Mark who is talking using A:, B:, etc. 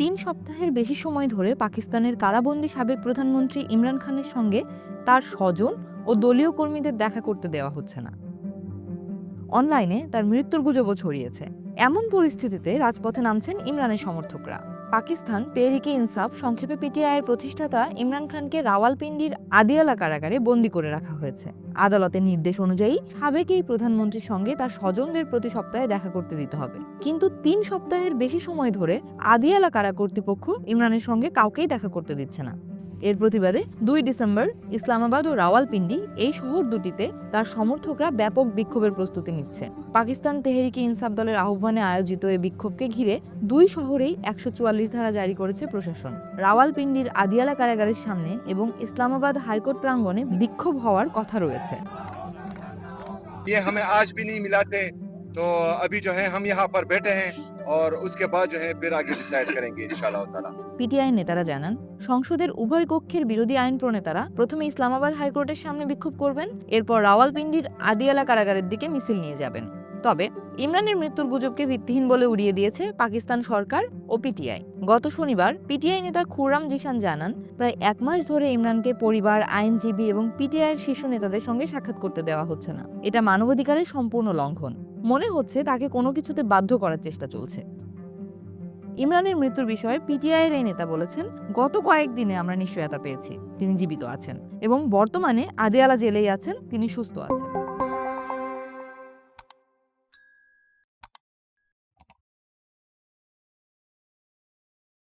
A: তিন সপ্তাহের বেশি সময় ধরে পাকিস্তানের কারাবন্দী সাবেক প্রধানমন্ত্রী ইমরান খানের সঙ্গে তার স্বজন ও দলীয় কর্মীদের দেখা করতে দেওয়া হচ্ছে না। অনলাইনে তার মৃত্যুর গুজবও ছড়িয়েছে। এমন পরিস্থিতিতে রাজপথে নামছেন ইমরানের সমর্থকরা। পাকিস্তান তেহরিকে ইনসাফ, সংক্ষেপে পিটিআইয়ের প্রতিষ্ঠাতা ইমরান খানকে রাওয়ালপিন্ডির আদিয়ালা কারাগারে বন্দি করে রাখা হয়েছে। আদালতের নির্দেশ অনুযায়ী সাবেক এই প্রধানমন্ত্রীর সঙ্গে তার স্বজনদের প্রতি সপ্তাহে দেখা করতে দিতে হবে। কিন্তু তিন সপ্তাহের বেশি সময় ধরে আদিয়ালা কারা কর্তৃপক্ষ ইমরানের সঙ্গে কাউকেই দেখা করতে দিচ্ছে না। এর প্রতিবাদে দুই ডিসেম্বর ইসলামাবাদ ও রাওয়ালপিন্ডি এই শহর দুটিতে তার সমর্থকরা ব্যাপক বিক্ষোভের প্রস্তুতি নিচ্ছে পাকিস্তান তেহরিকি ইনসাফ দলের আহ্বানে আয়োজিত এই বিক্ষোভকে ঘিরে দুই শহরেই একশো চুয়াল্লিশ ধারা জারি করেছে প্রশাসন রাওয়ালপিন্ডির আদিয়ালা কারাগারের সামনে এবং ইসলামাবাদ হাইকোর্ট প্রাঙ্গণে বিক্ষোভ হওয়ার কথা রয়েছে
B: ये हमें आज भी नहीं मिलाते तो अभी जो है हम यहाँ पर बैठे हैं और उसके बाद जो है फिर आगे डिसाइड करेंगे इंशाल्लाह ताला
A: পিটিআই নেতারা জানান সংসদের উভয় কক্ষের বিরোধী আইন প্রণেতারা প্রথমে ইসলামাবাদ হাইকোর্টের সামনে বিক্ষোভ করবেন এরপর রাওয়ালপিন্ডির আদিয়ালা কারাগারের দিকে মিছিল নিয়ে যাবেন তবে ইমরানের মৃত্যুর গুজবকে ভিত্তিহীন বলে উড়িয়ে দিয়েছে পাকিস্তান সরকার ও পিটিআই গত শনিবার পিটিআই নেতা খুররাম জিশান জানান প্রায় এক মাস ধরে ইমরানকে পরিবার আইনজীবী এবং পিটিআইয়ের শীর্ষ নেতাদের সঙ্গে সাক্ষাৎ করতে দেওয়া হচ্ছে না এটা মানবাধিকারের সম্পূর্ণ লঙ্ঘন মনে হচ্ছে তাকে কোনো কিছুতে বাধ্য করার চেষ্টা চলছে। ইমরানের মৃত্যুর বিষয়ে পিটিআই এর এই নেতা বলেছেন, গত কয়েকদিনে আমরা নিশ্চয়তা পেয়েছি, তিনি জীবিত আছেন এবং বর্তমানে আদিয়ালা জেলেই আছেন, তিনি সুস্থ আছেন।